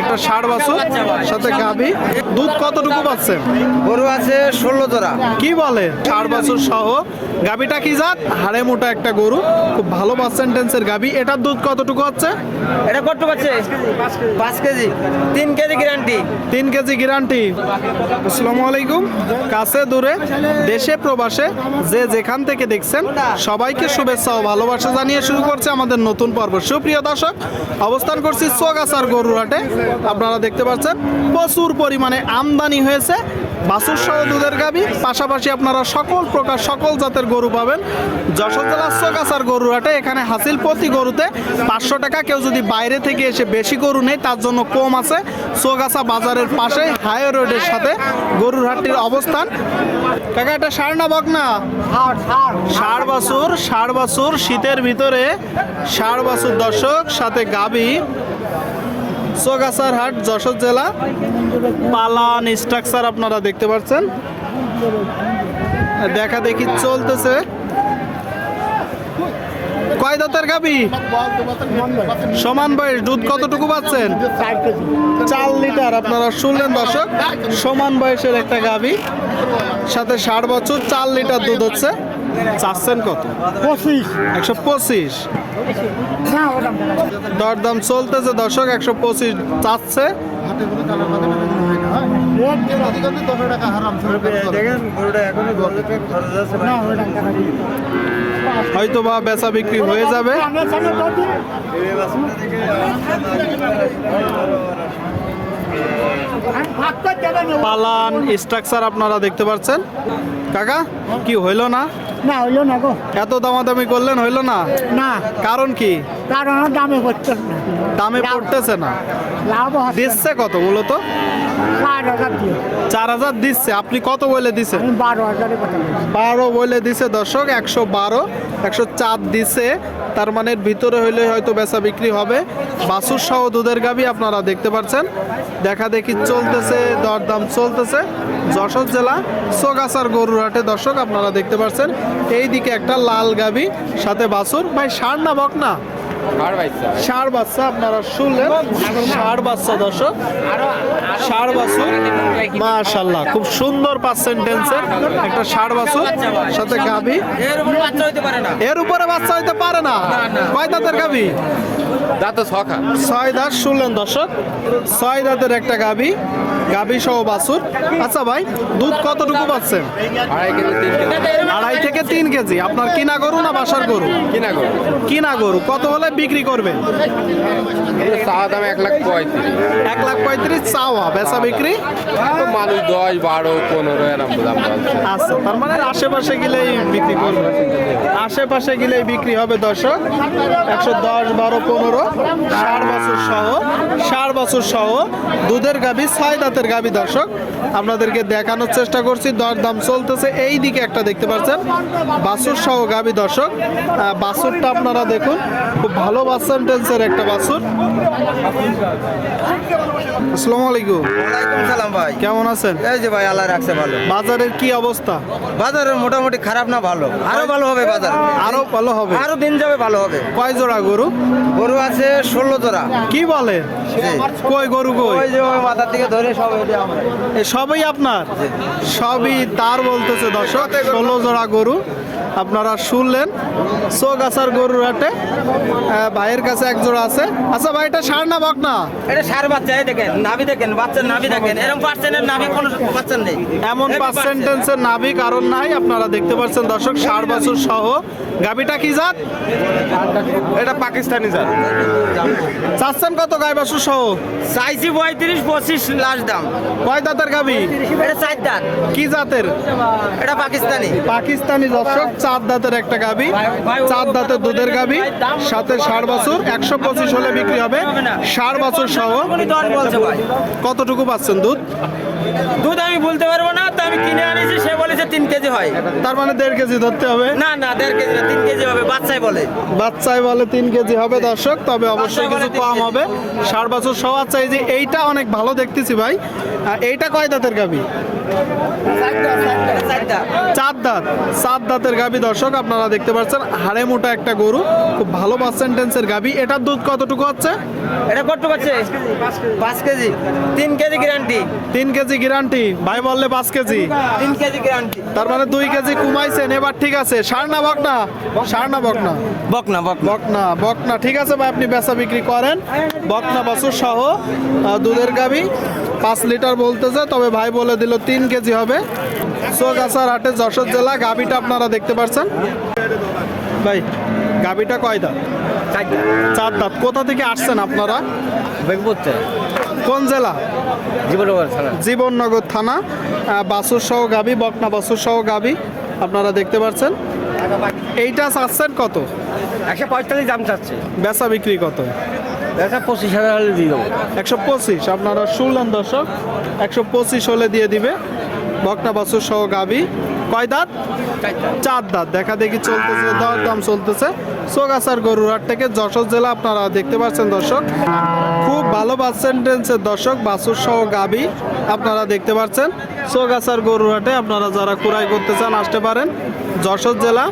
একটা ষাড় বাছুর সাথে গাভী। দুধ কতটুকু পাচ্ছেন? গরু আছে ষোলো জোড়া। কি বলে? ষাড় বাছুর সহ। গাভীটা কি জাত? হাড়ে মোটা একটা গরু। খুব ভালো পার্সেন্টেন্সের গাভী। এটার দুধ কতটুকু হচ্ছে এটা কত পাচ্ছে? পাঁচ কেজি। তিন কেজি গ্যারান্টি তিন কেজি গ্যারান্টি আসসালামু আলাইকুম। কাছে দূরে দেশে প্রবাসে যে যেখান থেকে দেখছেন সবাইকে শুভেচ্ছা ও ভালোবাসা জানিয়ে শুরু করছে আমাদের নতুন পর্ব। সুপ্রিয় দর্শক অবস্থান করছি সোগাছার গরুরাটে আপনারা দেখতে পাচ্ছেন প্রচুর পরিমাণে আমদানি হয়েছে। বাসুর সহ দুধের গাবি পাশাপাশি আপনারা সকল প্রকার সকল জাতের গরু পাবেন। যশোর জেলার সোগাছার গরুরাটে এখানে হাসিল প্রতি গরুতে পাঁচশো টাকা। কেউ যদি বাইরে থেকে এসে বেশি গরু নেই তার জন্য কম আছে। সোগাছা বাজারের পাশে হাই রোডের সাথে গরুর হাটটির অবস্থান। কাকা এটা ষাড় না বক না? ষাড় বাছুর ষাড় বাছুর শীতের ভিতরে ষাড় বাছুর দর্শক সাথে গাবি সোগাছার হাট, যশোর জেলা। পালান স্ট্রাকচার আপনারা দেখতে পাচ্ছেন। দেখা দেখি চলতেছে। কয় দাঁতের গাবি সমান বয়স, দুধ কতটুকু পাচ্ছেন? চার লিটার, আপনারা শুনলেন দর্শক। সমান বয়সের একটা গাবি সাথে ষাট বছর, চার লিটার দুধ হচ্ছে। চাচ্ছেন কত? পঁচিশ। একশো পঁচিশ। দরদাম চলতেছে দর্শক একশো পঁচিশ চাচ্ছে। ভাই। হয়তো বা বেচা বিক্রি হয়ে যাবে। পালান স্ট্রাকচার আপনারা দেখতে পাচ্ছেন। কাকা কি হইল না? না হইল না গো। এত দামাদামি করলেন হইল না? না। কারণ কি? কারণ দামে পড়তেছে না। দামে পড়তেছে না। লাভ দিচ্ছে কত মূলত? চার হাজার দিচ্ছে। আপনি কত বলে দিচ্ছেন বারো বলে দিছে দর্শক একশো বারো। একশো চার দিছে। তার মানে ভিতরে হইলে হয়তো বেচা বিক্রি হবে। বাসুর সহ দুধের গাবি আপনারা দেখতে পাচ্ছেন। দেখা দেখি চলতেছে দরদাম চলতেছে। যশোর জেলা সোগাছার গরুর হাটে দর্শক আপনারা দেখতে পাচ্ছেন। এই দিকে একটা লাল গাবি সাথে বাসুর ভাই ষাড় না বক না ষাড় বাচ্চা। আপনারা শুনলেন। ষাড় বাচ্চা দর্শক। ষাড় বাছুর। মাশাল্লাহ খুব সুন্দর পার্সেন্টেন্সের একটা ষাড় বাছুর সাথে গাভী। এর উপর বাচ্চা হইতে পারে না। এর উপরে বাচ্চা হইতে পারে না। কয় দাঁতের গাভী? দাঁত ছখা ছয় দাঁত শুনলেন দর্শক। ছয় দাঁতের একটা গাভী গাভী সহ বাছুর। আচ্ছা ভাই দুধ কতটুকু পাচ্ছেন আড়াই থেকে তিন কেজি। আপনার কিনা গরু না বাসার গরু? কিনা গরু। কিনা গরু। কত হলে বিক্রি করবেন চা দাম এক লাখ পঁয়ত্রিশ। এক লাখ পঁয়ত্রিশ চাওয়া বেচা বিক্রি? মানুষ দশ বারো পনেরো এরম দাম আচ্ছা তার মানে আশেপাশে গেলেই বিক্রি করবে। আশেপাশে গেলেই বিক্রি হবে দর্শক। একশো দশ বারো পনেরো ষাট বছর সহ ষাট বছর সহ দুধের গাভী ছয় দাঁতের গাভী দর্শক। আপনাদেরকে দেখানোর চেষ্টা করছি দর দাম চলতেছে। এই দিকে একটা দেখতে পাচ্ছেন বাছুর সহ গাভী দর্শক বাছুরটা আপনারা দেখুন খুব ভালো পার্সেন্টেন্সের একটা বাছুর আসসালামু আলাইকুম। সালাম ভাই। কেমন আছেন? এই যে ভাই আল্লাহ রাখছে ভালো। বাজারের কি অবস্থা? বাজার মোটামুটি খারাপ না ভালো। আরও ভালো হবে বাজার। আরও ভালো হবে? আরও দিন যাবে ভালো হবে। কয় জোড়া গরু? গরু আছে ষোলো জোড়া। কি বলে? কই গরু কই? ওই যে ওই মাথার দিকে ধরে সব এটা আমার। সবই আপনার? সবই তার বলতেছে দর্শক ষোলো জোড়া গরু। আপনারা শুনলেন সোগাছার গরুর হাটে ভাইয়ের কাছে একজোড়া আছে। আচ্ছা ভাই এটা সার না বক না? এটা সার বাচ্চা এই দেখেন নাভি দেখেন বাচ্চার নাভি দেখেন। এরকম পার্সেন্টের নাভি কোনো বাচ্চার নেই। এমন পার্সেন্টেন্সের নাভি কারণ নাই আপনারা দেখতে পাচ্ছেন দর্শক ষাট বছর সহ। গাবিটা কি জাত? এটা পাকিস্তানি জাত। চাচ্ছেন কত গাই বাছুর সহ? চাইছি পঁয়ত্রিশ পঁচিশ লাস্ট দাম। কয় দাঁতের গাবি এটা চার দাঁত। কি জাতের? এটা পাকিস্তানি। পাকিস্তানি দর্শক। চার দাঁতের একটা গাবি চার দাঁতের দুধের গাবি সাথে ষাট বছর একশো পঁচিশ হলে বিক্রি হবে। ষাট বছর সহ কতটুকু পাচ্ছেন দুধ? দুধ আমি বলতে পারব না তো আমি কিনে আনিছি সে বলেছে তিন কেজি হয়। তার মানে দেড় কেজি ধরতে হবে? না না দেড় কেজি না তিন কেজি হবে বাচ্চাই বলে। বাচ্চায় বলে তিন কেজি হবে দর্শক তবে অবশ্যই কিছু কম হবে। সার বছর আচ্ছা এই যে এইটা অনেক ভালো দেখতেছি ভাই। এইটা কয় দাঁতের গাবি চার দাঁত। চার দাঁতের গাবি দর্শক আপনারা দেখতে পাচ্ছেন হাড়ে মোটা একটা গরু খুব ভালো পার্সেন্টেন্সের গাবি এটার দুধ কতটুকু হচ্ছে? এটা কত পাচ্ছে পাঁচ কেজি। তিন কেজি গ্যারান্টি তিন কেজি গ্যারান্টি? ভাই বললে পাঁচ কেজি। তিন কেজি গ্যারান্টি। তার মানে দুই কেজি কমাইছেন এবার ঠিক আছে। সার না বকনা? সার না বকনা? বকনা বকনা। বকনা ঠিক আছে ভাই আপনি বেচা বিক্রি করেন। বকনা বাছুর সহ দুধের গাবি পাঁচ লিটার বলতেছে তবে ভাই বলে দিল তিন কেজি হবে। সোগাছার হাটে যশোর জেলা গাবিটা আপনারা দেখতে পাচ্ছেন ভাই গাবিটা কয় দাঁত? চার দাঁত। কোথা থেকে আসছেন আপনারা? বেগবুতে কোন জেলা? জীবনগর থানা। জীবননগর থানা। বাসুর সহ গাবি বকনা বাসুর সহ গাবি আপনারা দেখতে পাচ্ছেন এইটা চাচ্ছেন কত? একশো পঁয়তাল্লিশ দাম চাচ্ছে। বেচা বিক্রি কত? একশো পঁচিশ হাজার হলে দিয়ে দেবো। একশো পঁচিশ। আপনারা শুনলেন দর্শক একশো পঁচিশ হলে দিয়ে দিবে। বকনা বাসুর সহ গাবি কয় দাঁত? চার দাঁত। দেখা দেখি চলতেছে, দর দাম চলতেছে। সোগাছার গরুরহাট থেকে যশোর জেলা আপনারা দেখতে পাচ্ছেন দর্শক। খুব ভালো পার্সেন্টেন্সের দর্শক বাসুর সহ গাবি আপনারা দেখতে পাচ্ছেন। সোগাছার গরুরহাটে আপনারা যারা কুড়াই করতে চান, আসতে পারেন। যশোর জেলা।